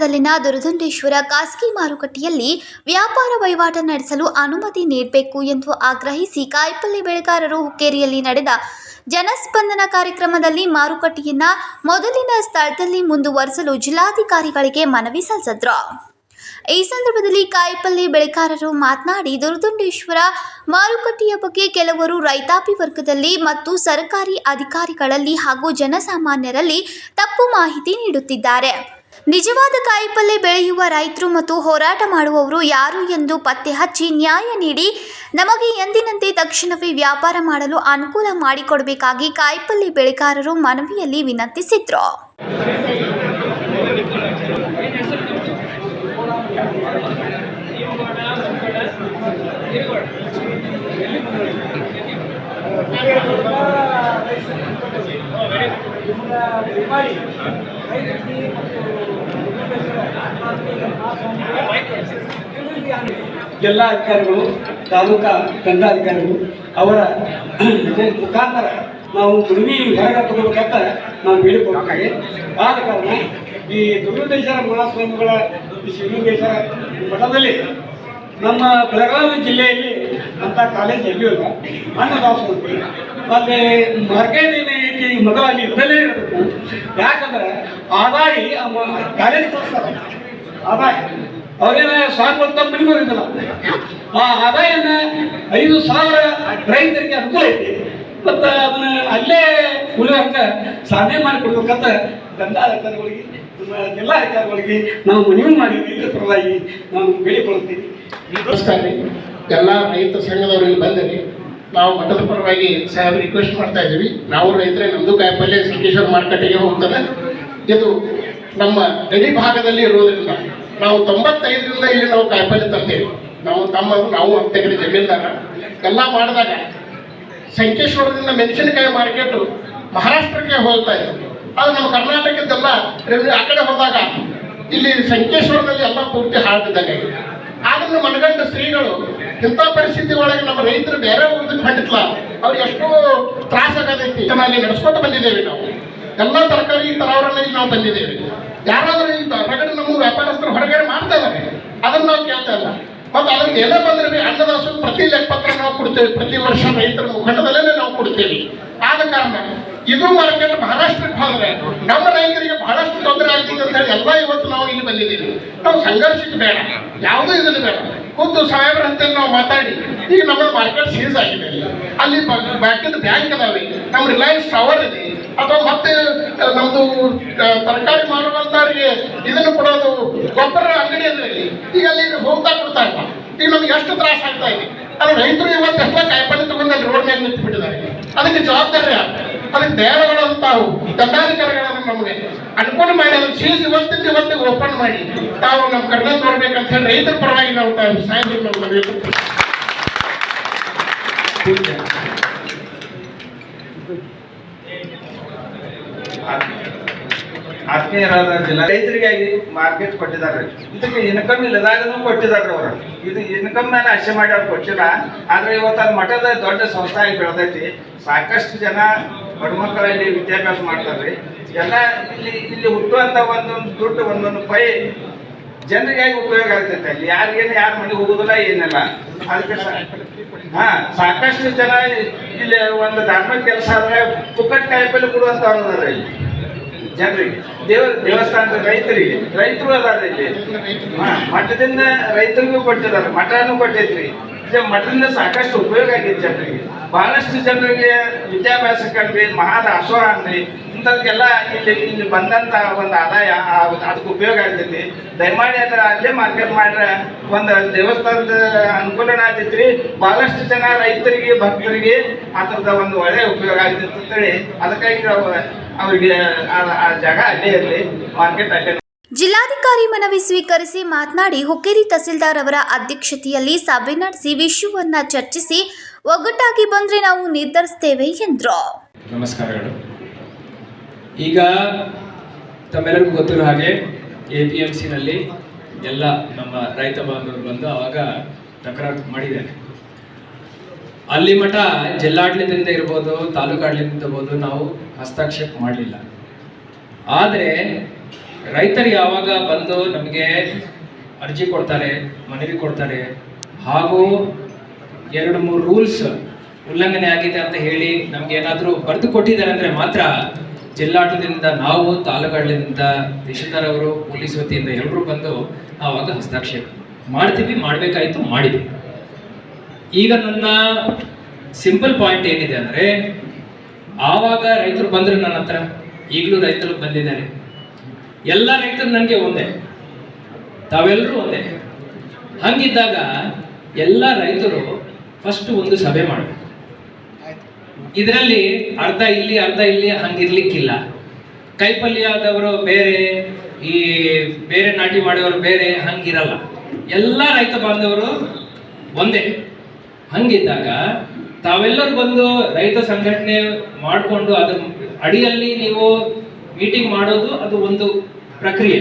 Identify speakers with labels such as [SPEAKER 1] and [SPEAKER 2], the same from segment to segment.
[SPEAKER 1] ಪಟ್ಟಣದಲ್ಲಿನ ದುರದುಂಡೇಶ್ವರ ಖಾಸಗಿ ಮಾರುಕಟ್ಟೆಯಲ್ಲಿ ವ್ಯಾಪಾರ ವಹಿವಾಟು ನಡೆಸಲು ಅನುಮತಿ ನೀಡಬೇಕು ಎಂದು ಆಗ್ರಹಿಸಿ ಕಾಯಿಪಲ್ಲೆ ಬೆಳೆಗಾರರು ಹುಕ್ಕೇರಿಯಲ್ಲಿ ನಡೆದ ಜನಸ್ಪಂದನ ಕಾರ್ಯಕ್ರಮದಲ್ಲಿ ಮಾರುಕಟ್ಟೆಯನ್ನ ಮೊದಲಿನ ಸ್ಥಳದಲ್ಲಿ ಮುಂದುವರಿಸಲು ಜಿಲ್ಲಾಧಿಕಾರಿಗಳಿಗೆ ಮನವಿ ಸಲ್ಲಿಸಿದ್ರು. ಈ ಸಂದರ್ಭದಲ್ಲಿ ಕಾಯಿಪಲ್ಲೆ ಬೆಳೆಗಾರರು ಮಾತನಾಡಿ ದುರ್ದುಂಡೇಶ್ವರ ಮಾರುಕಟ್ಟೆಯ ಬಗ್ಗೆ ಕೆಲವರು ರೈತಾಪಿ ವರ್ಗದಲ್ಲಿ ಮತ್ತು ಸರ್ಕಾರಿ ಅಧಿಕಾರಿಗಳಲ್ಲಿ ಹಾಗೂ ಜನಸಾಮಾನ್ಯರಲ್ಲಿ ತಪ್ಪು ಮಾಹಿತಿ ನೀಡುತ್ತಿದ್ದಾರೆ. ನಿಜವಾದ ಕಾಯಿಪಲ್ಲೆ ಬೆಳೆಯುವ ರೈತರು ಮತ್ತು ಹೋರಾಟ ಮಾಡುವವರು ಯಾರು ಎಂದು ಪತ್ತೆ ಹಚ್ಚಿ ನ್ಯಾಯ ನೀಡಿ ನಮಗೆ ಎಂದಿನಂತೆ ತಕ್ಷಣವೇ ವ್ಯಾಪಾರ ಮಾಡಲು ಅನುಕೂಲ ಮಾಡಿಕೊಡಬೇಕಾಗಿ ಕಾಯಿಪಲ್ಲೆ ಬೆಳೆಗಾರರು ಮನವಿಯಲ್ಲಿ ವಿನಂತಿಸಿದ್ರು.
[SPEAKER 2] ಜಿಲ್ಲಾ ಅಧಿಕಾರಿಗಳು, ತಾಲೂಕಾ ದಂಡಾಧಿಕಾರಿಗಳು, ಅವರ ಮುಖಾಂತರ ನಾವು ದುಡಿಮೆ ಹೊರಗೆ ತಗೋಬೇಕಂತ ನಾವು ಹೇಳಿಕೊಡ್ತೇವೆ ಆದ ಕಾರಣ ಈ ದುರ್ಗದೇಶ್ವರ ಮಹಾಸ್ವಾಮಿಗಳ ಈ ಶಿವಲಿಂಗೇಶ್ವರ ಮಠದಲ್ಲಿ ನಮ್ಮ ಬೆಳಗಾವಿ ಜಿಲ್ಲೆಯಲ್ಲಿ ಅಂತ ಕಾಲೇಜ್ ಎಲ್ಲೂ ಇಲ್ಲ? ಅನ್ನದಾಸೋಹಿ. ಅಲ್ಲಿ ಮಾರ್ಕೆಟ್ ಐತಿ ಮೊದಲು ಅಲ್ಲಿ ಇರಲೇ ಇರಬೇಕು. ಯಾಕಂದ್ರೆ ಆದಾಯಿ ಕಾಲೇಜ್ ಆದಾಯ ಅವ್ರೇನ ಮನೆಗೂ ಇರಲಿಲ್ಲ ಆ ಆದಾಯನ ಐದು ಸಾವಿರ ರೈತರಿಗೆ ಅನುಕೂಲ ಐತಿ. ಮತ್ತ ಅದನ್ನ ಅಲ್ಲೇ ಉಳಿಯೋಂಗ ಸಾಧನೆ ಮಾಡಿಕೊಡ್ಬೇಕಂತ ದಂಡಾಧಿಕಾರಿಗಳಿಗೆ ಜಿಲ್ಲಾ ಅಧಿಕಾರಿಗಳಿಗೆ ನಾವು ಮನವಿ ಮಾಡಿ ರೈತರ ಪರವಾಗಿ ನಾವು ಬೇಡಿಕೊಳ್ಳುತ್ತೀವಿ
[SPEAKER 3] ನಮಸ್ಕಾರ ರೀ. ಎಲ್ಲ ರೈತ ಸಂಘದವರಿಗೆ ಬಂದಿರಿ ನಾವು ಮಠದ ಪರವಾಗಿ ಸಾಹೇಬ್ ರಿಕ್ವೆಸ್ಟ್ ಮಾಡ್ತಾ ಇದ್ದೀವಿ. ನಾವು ರೈತರೇ ನಮ್ಮದು ಕಾಯಿಪಲ್ಲೆ ಸಿಂಕೇಶ್ವರ ಮಾರುಕಟ್ಟೆಗೆ ಹೋಗ್ತದೆ. ಇದು ನಮ್ಮ ಗಡಿ ಭಾಗದಲ್ಲಿ ಇರುವುದರಿಂದ ನಾವು ತೊಂಬತ್ತೈದರಿಂದ ಇಲ್ಲಿ ನಾವು ಕಾಯಿಪಲ್ಲೆ ತರ್ತೇವೆ. ನಾವು ತಮ್ಮ, ನಾವು ಎಕರೆ ಜಮೀನ್ದಾರ. ಎಲ್ಲ ಮಾಡಿದಾಗ ಸಂಕೇಶ್ವರದಿಂದ ಮೆಣಸಿನಕಾಯಿ ಮಾರ್ಕೆಟ್ ಮಹಾರಾಷ್ಟ್ರಕ್ಕೆ ಹೋಗ್ತಾ ಇದೆ. ಅದು ನಮ್ಮ ಕರ್ನಾಟಕದ್ದೆಲ್ಲ ರೆವೆನ್ಯೂ ಆ ಕಡೆ ಹೋದಾಗ ಇಲ್ಲಿ ಸಂಕೇಶ್ವರದಲ್ಲಿ ಎಲ್ಲ ಪೂರ್ತಿ ಹಾಳ್ತಿದ್ದಂಗೆ ಆದ್ರೆ ಮನಗಂಡ ಶ್ರೀಗಳು ಇಂಥ ಪರಿಸ್ಥಿತಿ ಒಳಗೆ ನಮ್ಮ ರೈತರು ಬೇರೆ ಊರಿಗೆ ಹೊಂಟಿತ್ಲ ಅವ್ರಿಗೆ ಎಷ್ಟೋ ತ್ರಾಸ ಆಗದೈತಿ. ಇದನ್ನ ಅಲ್ಲಿ ನಡೆಸ್ಕೊತ ಬಂದಿದ್ದೇವೆ ನಾವು. ಎಲ್ಲ ತರಕಾರಿ ತರಾವರಣ ನಾವು ಬಂದಿದ್ದೇವೆ ಯಾರಾದ್ರೂ ಈ ಹೊರಗಡೆ ನಮ್ಮ ವ್ಯಾಪಾರಸ್ಥರು ಹೊರಗಡೆ ಮಾಡ್ತಾ ಇದ್ದಾರೆ ಅದನ್ನ ನಾವು ಕೇಳ್ತಾ ಇಲ್ಲ. ಮತ್ತೆ ಅದಕ್ಕೆ ಎಲ್ಲ ಬಂದ್ರೆ ಅನ್ನದಾಸರು ಅನ್ನದಾಸು ಪ್ರತಿ ಲೆಕ್ಕಪತ್ರ ನಾವು ಕೊಡ್ತೇವೆ, ಪ್ರತಿ ವರ್ಷ ರೈತರ ಮುಖಂಡದಲ್ಲೇ ನಾವು ಕೊಡ್ತೇವೆ. ಆದ ಕಾರಣ ಇದು ಮಾರ್ಕೆಟ್ ಮಹಾರಾಷ್ಟ್ರಕ್ಕೆ ಹೋದ್ರೆ ನಮ್ಮ ರೈತರಿಗೆ ಬಹಳಷ್ಟು ತೊಂದರೆ ಆಗ್ತದೆ ಅಂತ ಹೇಳಿ ಎಲ್ಲ ಇವತ್ತು ನಾವು ಇಲ್ಲಿ ಬಂದಿದ್ದೀವಿ. ನಾವು ಸಂಘರ್ಷಕ್ಕೆ ಬೇಡ, ಯಾವುದೂ ಇದನ್ನು ಬೇಡ. ಖುದ್ದು ಸಾಹೇಬ್ರ ಅಂತ ನಾವು ಮಾತಾಡಿ, ಈಗ ನಮ್ಮ ಮಾರ್ಕೆಟ್ ಸೀಸ್ ಆಗಿದೆ. ಅಲ್ಲಿ ಬ್ಯಾಂಕ್ ಅದಾವೆ ನಮ್ಮ ರಿಲಯನ್ಸ್ ಟವರ್ ಇದೆ. ಅಥವಾ ಮತ್ತೆ ನಮ್ದು ತರಕಾರಿ ಮಾರುವಂತವರಿಗೆ ಇದನ್ನು ಕೊಡೋದು ಗೊಬ್ಬರ ಅಂಗಡಿ ಅಂದ್ರೆ ಇಲ್ಲಿ. ಈಗ ಅಲ್ಲಿ ಹೋಗ್ತಾ ಕೊಡ್ತಾ ಇಲ್ಲ. ಈಗ ನಮ್ಗೆ ಎಷ್ಟು ತ್ರಾಸ ಆಗ್ತಾ ಇದೆ. ಅದು ರೈತರು ಇವತ್ತು ಎಲ್ಲ ಕಾಯಿಪಲ್ಲೆ ತಗೊಂಡು ಅಲ್ಲಿ ರೋಡ್ ಮೇಲೆ ನಿಂತು ಬಿಟ್ಟಿದ್ದಾರೆ ಅದಕ್ಕೆ ಜವಾಬ್ದಾರಿ ಅದಕ್ಕೆ ದೇವರುಗಳು ತಾವು ದಂಡಾಧಿಕಾರಿಗಳನ್ನು ನಮಗೆ? ಅನುಕೂಲ ಮಾಡಿ, ಅದನ್ನು ಸೀಸ್ ಇವತ್ತಿಂದ ಇವತ್ತಿಗೆ ಓಪನ್ ಮಾಡಿ. ತಾವು ನಮ್ಮ ಕರ್ನಾಟಕ ನೋಡ್ಬೇಕಂತ ಹೇಳಿ ರೈತರ ಪರವಾಗಿ ನಾವು ತಾವು ಸಾಹೇಬರು ನಾವು ಮನವಿ ಕೊಡ್ತೀವಿ.
[SPEAKER 4] ಆತ್ಮೀಯರಾದ ಜಿಲ್ಲಾ. ರೈತರಿಗಾಗಿ ಮಾರ್ಕೆಟ್ ಕೊಟ್ಟಿದ್ದಾರೆ ಇದಕ್ಕೆ ಇನ್ಕಮ್ ಇಲ್ಲದಾಗನು ಕೊಟ್ಟಿದ್ದಾರೆ ಅವರು. ಇದು ಇನ್ಕಮ್ ಮೇಲೆ ಆಸೆ ಮಾಡಿ ಅವ್ರು ಕೊಟ್ಟಿಲ್ಲ. ಆದ್ರೆ ಇವತ್ತು ಅದು ಮಠದ ದೊಡ್ಡ ಸಂಸ್ಥೆ ಆಗಿ ಬೆಳೆದೈತಿ. ಸಾಕಷ್ಟು ಜನ ಬಡಮಕ್ಕಳಲ್ಲಿ ವಿದ್ಯಾಭ್ಯಾಸ ಮಾಡ್ತಾರೆ ಎಲ್ಲ ಇಲ್ಲಿ ಇಲ್ಲಿ ಹುಟ್ಟುವಂತ ಒಂದೊಂದು ದುಡ್ಡು, ಒಂದೊಂದು ಪೈ ಜನರಿಗಾಗಿ ಉಪಯೋಗ ಆಗ್ತೈತೆ ಅಲ್ಲಿ ಯಾರಿಗೇನು ಯಾರ ಮನೆಗೆ ಹೋಗೋದಿಲ್ಲ, ಏನಿಲ್ಲ. ಅದಕ್ಕೆ ಹಾ, ಸಾಕಷ್ಟು ಜನ ಇಲ್ಲಿ ಒಂದು ಧಾರ್ಮಿಕ ಕೆಲಸ ಆದ್ರೆ ಪುಕ್ಕಟ್ ಕಾಯಿಪಲ್ಲೆ ಕೊಡುವಂತವ್ರು ಅದಾರ ಇಲ್ಲಿ. ಜನರಿಗೆ. ದೇವ, ದೇವಸ್ಥಾನದ ರೈತರಿಗೆ. ರೈತರು ಅದಾರ ಇಲ್ಲಿ. ಮಠದಿಂದ ರೈತರಿಗೂ ಕೊಟ್ಟಿದ್ದಾರೆ. ಮಠನೂ ಕೊಟ್ಟೈತ್ರಿ ಮಠದಿಂದ ಸಾಕಷ್ಟು ಉಪಯೋಗ ಆಗೈತೆ ಜನರಿಗೆ. ಬಹಳಷ್ಟು ಜನರಿಗೆ ವಿದ್ಯಾಭ್ಯಾಸಕ್ಕೆ ಮಹಾದ ಅಶ್ವ ಅನ್ರಿ ಇಂಥದಕ್ಕೆಲ್ಲ ಇಲ್ಲಿ ಇಲ್ಲಿ ಬಂದಂತ ಒಂದು ಆದಾಯ ಅದಕ್ಕೆ ಉಪಯೋಗ ಆಗ್ತೈತಿ. ದಯಮಾಡಿ ಅದ್ರ ಅಲ್ಲೇ ಮಾರ್ಕೆಟ್ ಮಾಡ್ರೆ ಒಂದು ದೇವಸ್ಥಾನದ ಅನುಕೂಲನ ಆಗ್ತೈತ್ರಿ. ಬಹಳಷ್ಟು ಜನ ರೈತರಿಗೆ ಭಕ್ತರಿಗೆ ಅದ್ರದ ಒಂದು ಒಳ್ಳೆ ಉಪಯೋಗ ಆಗ್ತೈತಿ ಅಂತೇಳಿ ಅದಕ್ಕಾಗಿ ಅವ್ರಿಗೆ ಅವರಿಗೆ ಆ- ಆ ಜಾಗ ಅಲ್ಲೇ ಇರಲಿ ಮಾರ್ಕೆಟ್ ಅಲ್ಲೇ
[SPEAKER 1] ಜಿಲ್ಲಾಧಿಕಾರಿ ಮನವಿ ಸ್ವೀಕರಿಸಿ ಮಾತನಾಡಿ ಹುಕ್ಕೇರಿ ತಹಸೀಲ್ದಾರ್ ಅವರ ಅಧ್ಯಕ್ಷತೆಯಲ್ಲಿ ಸಭೆ ನಡೆಸಿ ವಿಷಯವನ್ನ ಚರ್ಚಿಸಿ ಒಗ್ಗಟ್ಟಾಗಿ ಬಂದ್ರೆ ನಾವು ನಿರ್ಧರಿಸ್ತೇವೆ ಎಂದ್ರು.
[SPEAKER 5] ನಮಸ್ಕಾರಗಳು. ಈಗ ತಮ್ಮೆಲ್ಲರಿಗೂ ಗೊತ್ತಿರೋ ಹಾಗೆ ಎ ಪಿ ಎಂ ಸಿನಲ್ಲಿ ಎಲ್ಲ ನಮ್ಮ ರೈತ ಬಾಂಧವರು ಬಂದು ಆವಾಗ ತಕರಾರು ಮಾಡಿದ್ದಾರೆ. ಅಲ್ಲಿ ಮಠ ಜಿಲ್ಲಾಡಳಿತದಿಂದ ಇರ್ಬೋದು ತಾಲೂಕಾಡಳಿತದಿಂದ ಇರ್ಬೋದು ನಾವು ಹಸ್ತಕ್ಷೇಪ ಮಾಡಲಿಲ್ಲ. ಆದರೆ ರೈತರು ಯಾವಾಗ ಬಂದು ನಮಗೆ ಅರ್ಜಿ ಕೊಡ್ತಾರೆ, ಮನವಿ ಕೊಡ್ತಾರೆ, ಹಾಗೂ ಎರಡು ಮೂರು ರೂಲ್ಸ್ ಉಲ್ಲಂಘನೆ ಆಗಿದೆ ಅಂತ ಹೇಳಿ ನಮ್ಗೆ ಏನಾದರೂ ಬರೆದು ಕೊಟ್ಟಿದ್ದಾರೆ ಅಂದರೆ ಮಾತ್ರ ಜಿಲ್ಲಾಡಳಿತದಿಂದ ನಾವು ತಾಲೂಕಾಡಳಿತದಿಂದ ತಹಶೀಲ್ದಾರ್ ಪೊಲೀಸ್ ವತಿಯಿಂದ ಎಲ್ಲರೂ ಬಂದು ಆವಾಗ ಹಸ್ತಕ್ಷೇಪ ಮಾಡ್ತೀವಿ, ಮಾಡಬೇಕಾಯ್ತು, ಮಾಡಿದ್ವಿ. ಈಗ ನನ್ನ ಸಿಂಪಲ್ ಪಾಯಿಂಟ್ ಏನಿದೆ ಅಂದರೆ, ಆವಾಗ ರೈತರು ಬಂದರು ನನ್ನ ಹತ್ರ, ಈಗಲೂ ರೈತರು ಬಂದಿದ್ದಾರೆ. ಎಲ್ಲ ರೈತರು ನನಗೆ ಒಂದೇ, ತಾವೆಲ್ಲರೂ ಒಂದೇ. ಹಂಗಿದ್ದಾಗ ಎಲ್ಲ ರೈತರು ಫಸ್ಟ್ ಒಂದು ಸಭೆ ಮಾಡಬೇಕು. ಇದರಲ್ಲಿ ಅರ್ಧ ಇಲ್ಲಿ ಅರ್ಧ ಇಲ್ಲಿ ಹಂಗಿರ್ಲಿಕ್ಕಿಲ್ಲ. ಕೈಪಲ್ಯದವರು ಬೇರೆ, ಈ ಬೇರೆ ನಾಟಿ ಮಾಡೋರು ಬೇರೆ ಹಂಗಿರಲ್ಲ. ಎಲ್ಲ ರೈತ ಬಾಂಧವರು ಒಂದೇ. ಹಂಗಿದ್ದಾಗ ತಾವೆಲ್ಲರೂ ಬಂದು ರೈತ ಸಂಘಟನೆ ಮಾಡಿಕೊಂಡು ಅದ್ರ ಅಡಿಯಲ್ಲಿ ನೀವು ಮೀಟಿಂಗ್ ಮಾಡೋದು ಅದು ಒಂದು ಪ್ರಕ್ರಿಯೆ.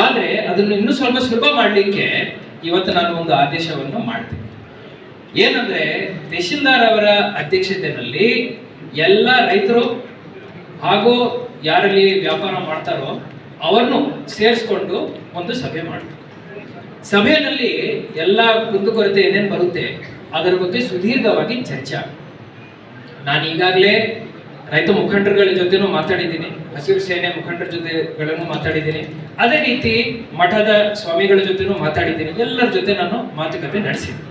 [SPEAKER 5] ಆದರೆ ಅದನ್ನು ಇನ್ನೂ ಸ್ವಲ್ಪ ಸುಲಭ ಮಾಡಲಿಕ್ಕೆ ಇವತ್ತು ನಾನು ಒಂದು ಆದೇಶವನ್ನು ಮಾಡ್ತೀನಿ. ಏನಂದ್ರೆ ತಹಶೀಲ್ದಾರ್ ಅವರ ಅಧ್ಯಕ್ಷತೆಯಲ್ಲಿ ಎಲ್ಲ ರೈತರು ಹಾಗೂ ಯಾರಲ್ಲಿ ವ್ಯಾಪಾರ ಮಾಡ್ತಾರೋ ಅವರನ್ನು ಸೇರಿಸ್ಕೊಂಡು ಒಂದು ಸಭೆ ಮಾಡಬೇಕು ಸಭೆಯಲ್ಲಿ ಎಲ್ಲ ಕುಂದುಕೊರತೆ ಏನೇನು ಬರುತ್ತೆ, ಅದರ ಬಗ್ಗೆ ಸುದೀರ್ಘವಾಗಿ ಚರ್ಚೆ. ನಾನು ಈಗಾಗಲೇ ರೈತ ಮುಖಂಡರುಗಳ ಜೊತೆನೂ ಮಾತಾಡಿದ್ದೀನಿ, ಹಸಿರು ಸೇನೆ ಮುಖಂಡರ ಜೊತೆಗಳನ್ನು ಮಾತಾಡಿದ್ದೀನಿ, ಅದೇ ರೀತಿ ಮಠದ ಸ್ವಾಮಿಗಳ ಜೊತೆನೂ ಮಾತಾಡಿದ್ದೀನಿ, ಎಲ್ಲರ ಜೊತೆ ನಾನು ಮಾತುಕತೆ ನಡೆಸಿದ್ದೀನಿ.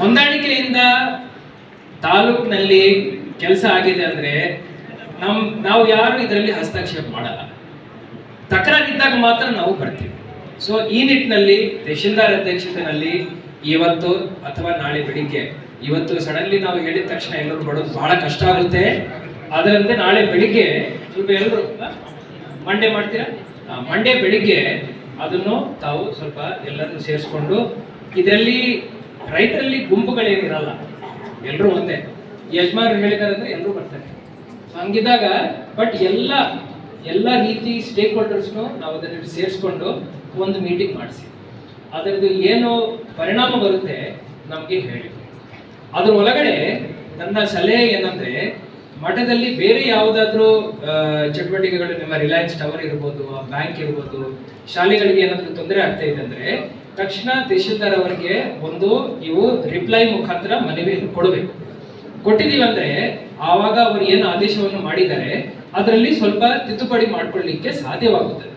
[SPEAKER 5] ಹೊಂದಾಣಿಕೆಯಿಂದ ತಾಲೂಕಿನಲ್ಲಿ ಕೆಲಸ ಆಗಿದೆ ಅಂದ್ರೆ ನಮ್ ನಾವು ಯಾರು ಇದರಲ್ಲಿ ಹಸ್ತಕ್ಷೇಪ ಮಾಡಲ್ಲ. ತಕರಾರಿದ್ದಾಗ ಮಾತ್ರ ನಾವು ಬರ್ತೀವಿ. ಸೊ ಈ ನಿಟ್ಟಿನಲ್ಲಿ ತಹಶೀಲ್ದಾರ್ ಅಧ್ಯಕ್ಷತೆಯಲ್ಲಿ ಇವತ್ತು ಅಥವಾ ನಾಳೆ ಬೆಳಿಗ್ಗೆ, ಇವತ್ತು ಸಡನ್ಲಿ ನಾವು ಹೇಳಿದ ತಕ್ಷಣ ಎಲ್ಲರೂ ಬರೋದು ಬಹಳ ಕಷ್ಟ ಆಗುತ್ತೆ. ಅದರಂತೆ ನಾಳೆ ಬೆಳಿಗ್ಗೆ ಸ್ವಲ್ಪ ಎಲ್ಲರೂ ಮಂಡೆ ಮಾಡ್ತೀರಾ? ಮಂಡೆ ಬೆಳಿಗ್ಗೆ ಅದನ್ನು ತಾವು ಸ್ವಲ್ಪ ಎಲ್ಲರನ್ನು ಸೇರಿಸ್ಕೊಂಡು ಇದರಲ್ಲಿ ರೈತರಲ್ಲಿ ಗುಂಪುಗಳೇನಿರಲ್ಲ ಎಲ್ಲರೂ ಒಂದೇ. ಯಜಮಾನರು ಹೇಳಿದಾರೆ ಅಂದ್ರೆ ಎಲ್ಲರೂ ಬರ್ತಾರೆ. ಸೊ ಹಂಗಿದ್ದಾಗ ಬಟ್ ಎಲ್ಲ ಎಲ್ಲ ರೀತಿ ಸ್ಟೇಕ್ ಹೋಲ್ಡರ್ಸ್ನು ನಾವು ಅದನ್ನ ಸೇರಿಸ್ಕೊಂಡು ಒಂದು ಮೀಟಿಂಗ್ ಮಾಡಿಸಿ. ಅದರದ್ದು ಏನು ಪರಿಣಾಮ ಬರುತ್ತೆ ನಮಗೆ ಹೇಳಿ. ಅದ್ರ ಒಳಗಡೆ ನನ್ನ ಸಲಹೆ ಏನಂದ್ರೆ, ಮಠದಲ್ಲಿ ಬೇರೆ ಯಾವುದಾದ್ರೂ ಚಟುವಟಿಕೆಗಳು, ನಿಮ್ಮ ರಿಲಯನ್ಸ್ ಟವರ್ ಇರ್ಬೋದು ಬ್ಯಾಂಕ್ ಇರ್ಬೋದು, ಶಾಲೆಗಳಿಗೆ ಏನಾದರೂ ತೊಂದರೆ ಆಗ್ತಾ ಇದೆ ಅಂದ್ರೆ ತಕ್ಷಣ ತಹಶೀಲ್ದಾರ್ ಅವರಿಗೆ ಒಂದು ನೀವು ರಿಪ್ಲೈ ಮುಖಾಂತರ ಮನವಿ ಕೊಡಬೇಕು. ಕೊಟ್ಟಿದೀವಿ ಅಂದ್ರೆ ಆವಾಗ ಅವರು ಏನು ಆದೇಶವನ್ನು ಮಾಡಿದ್ದಾರೆ, ಅದರಲ್ಲಿ ಸ್ವಲ್ಪ ತಿದ್ದುಪಡಿ ಮಾಡ್ಕೊಳ್ಳಿಕ್ಕೆ ಸಾಧ್ಯವಾಗುತ್ತದೆ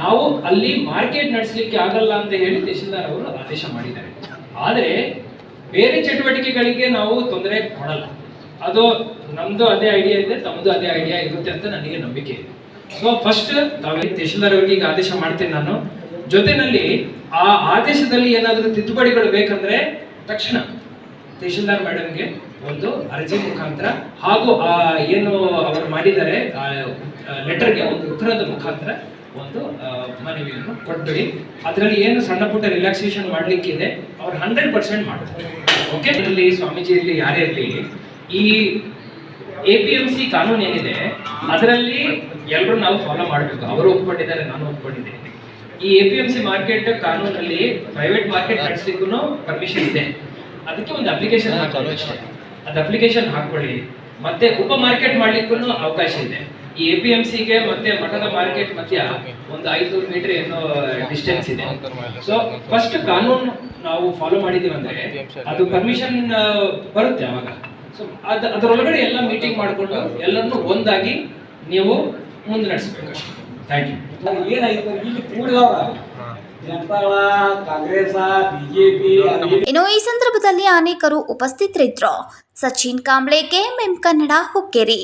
[SPEAKER 5] ನಾವು ಅಲ್ಲಿ ಮಾರ್ಕೆಟ್ ನಡೆಸಲಿಕ್ಕೆ ಆಗಲ್ಲ ಅಂತ ಹೇಳಿ ತಹಶೀಲ್ದಾರ್ ಅವರು ಆದೇಶ ಮಾಡಿದ್ದಾರೆ. ಆದರೆ ಬೇರೆ ಚಟುವಟಿಕೆಗಳಿಗೆ ನಾವು ತೊಂದರೆ ಕೊಡಲ್ಲ. ಅದು ನಮ್ದು ಅದೇ ಐಡಿಯಾ ಇದೆ ತಮ್ಮದು ಅದೇ ಐಡಿಯಾ ಇರುತ್ತೆ ಅಂತ ನನಗೆ ನಂಬಿಕೆ ಇದೆ. ಸೊ ಫಸ್ಟ್ ತಾವೇ ತಹಶೀಲ್ದಾರ್ ಅವರಿಗೆ ಈಗ ಆದೇಶ ಮಾಡ್ತೇನೆ ನಾನು. ಜೊತೆನಲ್ಲಿ ಆ ಆದೇಶದಲ್ಲಿ ಏನಾದರೂ ತಿದ್ದುಪಡಿಗಳು ಬೇಕಂದ್ರೆ ತಕ್ಷಣ ತಹಶೀಲ್ದಾರ್ ಮೇಡಮ್ಗೆ ಒಂದು ಅರ್ಜಿ ಮುಖಾಂತರ ಹಾಗೂ ಆ ಏನು ಅವರು ಮಾಡಿದ್ದಾರೆ ಲೆಟರ್ಗೆ ಒಂದು ಉತ್ತರದ ಮುಖಾಂತರ ಒಂದು ಮನವಿಯನ್ನು ಕೊಟ್ಬಿಡಿ. ಅದರಲ್ಲಿ ಏನು ಸಣ್ಣ ಪುಟ್ಟ ರಿಲ್ಯಾಕ್ಸೇಷನ್ ಮಾಡಲಿಕ್ಕಿದೆ, ಅವ್ರು ಹಂಡ್ರೆಡ್ ಪರ್ಸೆಂಟ್ ಮಾಡ್ತಾರೆ. ಓಕೆ ಇಲ್ಲಿ ಸ್ವಾಮೀಜಿ ಇರಲಿ ಯಾರೇ ಇರಲಿ, ಈ ಎ ಪಿ ಎಂ ಸಿ ಕಾನೂನು ಏನಿದೆ, ಅದರಲ್ಲಿ ಎಲ್ಲರೂ ನಾವು ಫಾಲೋ ಮಾಡಬೇಕು. ಅವರು ಒಪ್ಕೊಂಡಿದ್ದಾರೆ, ನಾನು ಒಪ್ಕೊಂಡಿದ್ದೇನೆ. ಈ A P M C market ಕಾನೂನಲ್ಲಿ ಪ್ರೈವೇಟ್ ಮಾರ್ಕೆಟ್ ನಡೆಸಲಿಕ್ಕೂ ಪರ್ಮಿಷನ್ ಇದೆ. ಅದಕ್ಕೆ ಒಂದು ಅಪ್ಲಿಕೇಶನ್ ಅದು ಅಪ್ಲಿಕೇಶನ್ ಹಾಕೊಳ್ಳಿ ಮತ್ತೆ ಉಪ ಮಾರ್ಕೆಟ್ ಮಾಡ್ಲಿಕ್ಕೂ ಅವಕಾಶ ಇದೆ. ಈ ಎ ಪಿ ಎಂ ಸಿಗೆ ಮತ್ತೆ ಮಠದ ಮಾರ್ಕೆಟ್ ಮಧ್ಯ ಒಂದು ಐದುನೂರು ಮೀಟರ್ ಏನೋ ಡಿಸ್ಟೆನ್ಸ್ ಇದೆ. ಸೊ ಫಸ್ಟ್ ಕಾನೂನು ನಾವು ಫಾಲೋ ಮಾಡಿದೀವಿ ಅಂದ್ರೆ ಅದು ಪರ್ಮಿಷನ್ ಬರುತ್ತೆ ಅವಾಗ. ಸೊ ಅದ್ ಅದರೊಳಗಡೆ ಎಲ್ಲ ಮೀಟಿಂಗ್ ಮಾಡಿಕೊಂಡು ಎಲ್ಲರನ್ನು ಒಂದಾಗಿ ನೀವು ಮುಂದೆ ನಡೆಸಬೇಕು ಥ್ಯಾಂಕ್ ಯು
[SPEAKER 2] ಏನಾಯ್ತು ಇಲ್ಲಿ ಕೂಡಿದವ ಜನತಾಳ ಕಾಂಗ್ರೆಸ್ ಬಿಜೆಪಿ
[SPEAKER 1] ಇನ್ನು ಈ ಸಂದರ್ಭದಲ್ಲಿ ಅನೇಕರು ಉಪಸ್ಥಿತರಿದ್ರು. ಸಚಿನ್ ಕಾಂಬ್ಳೆ ಕೆಎಂಎಂ ಕನ್ನಡ ಹುಕ್ಕೇರಿ.